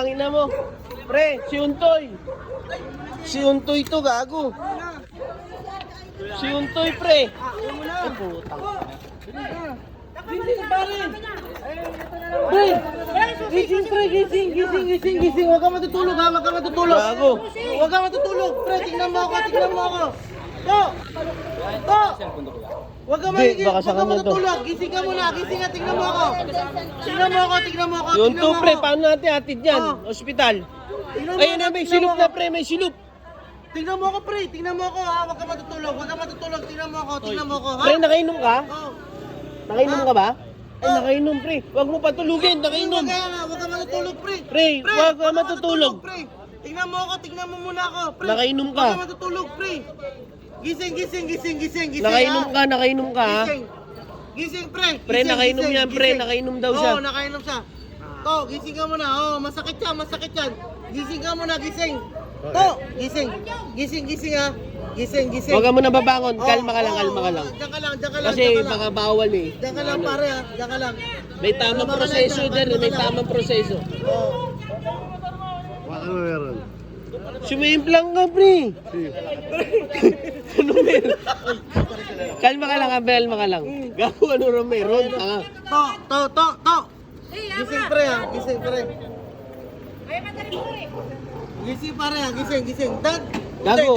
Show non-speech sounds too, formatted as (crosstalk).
Ang ina mo. Pre, si Untoy. Si Untoy to, gago. Si Untoy, pre. Ay, putang. Gising, pare. Pre, gising, pre, gising, gising, gising, gising. Huwag ka matutulog, ha? Huwag ka matutulog. Gago. Huwag ka matutulog. Pre, tingnan mo ako, tingnan mo ako. To! To! Huwag ka baka huwag ka matutulog. Gising ka muna, gising ka, tingnan mo ako. Tingnan mo ako, tingnan mo ako, Yung tingnan to, pre, ako. paano natin atid yan? Oh. Hospital. Tingnan mo Ayun ako, na, may tingnan silup mo na, ako. pre, may silup. Tingnan mo ako, pre. Tingnan mo ako, ha. Huwag ka matutulog. Huwag ka matutulog. Tingnan mo ako. Tingnan mo ako, ha. Pre, nakainom ka? Oh. Nakainom ka ba? Ay, nakainom, pre. Huwag mo patulugin, nakainom. Kaya nga, huwag ka matutulog, pre. Pre, huwag ka huwag matutulog. pre. Tingnan mo ako, tingnan mo muna ako, pre. Nakainom ka. Huwag ka matutulog, pre. Gising, gising, gising, gising, gising. Nakainom ha? ka, nakainom ka, ha? Gising. Gising, pre. Pre, Gising, nakainom gising, yan, pre. gising. Nakainom daw siya. Oo, nakainom siya. To, gising ka muna. Oh, masakit yan, masakit yan. Gising ka muna, gising. To, gising. Gising, gising, ha. Gising, gising. Huwag ka muna babangon. Oh, Kalma ka lang, oh, kalma ka lang. Diyan ka lang, diyan ka lang, Kasi diyan ka lang. baka bawal eh. Diyan ka lang, pare, ha. Diyan ka lang. May tamang Kalma ka lang proseso din, kalma may lang. tamang proseso. Oh. Sumimplang ka, pre. (laughs) ano meron? Kalma ka lang, Abel, kalma ka lang. Gago, ano rin meron? Tanga. To, to, to, to. Gising pre ha, gising pre. Gising pare ha, gising, gising. Dad, Gago.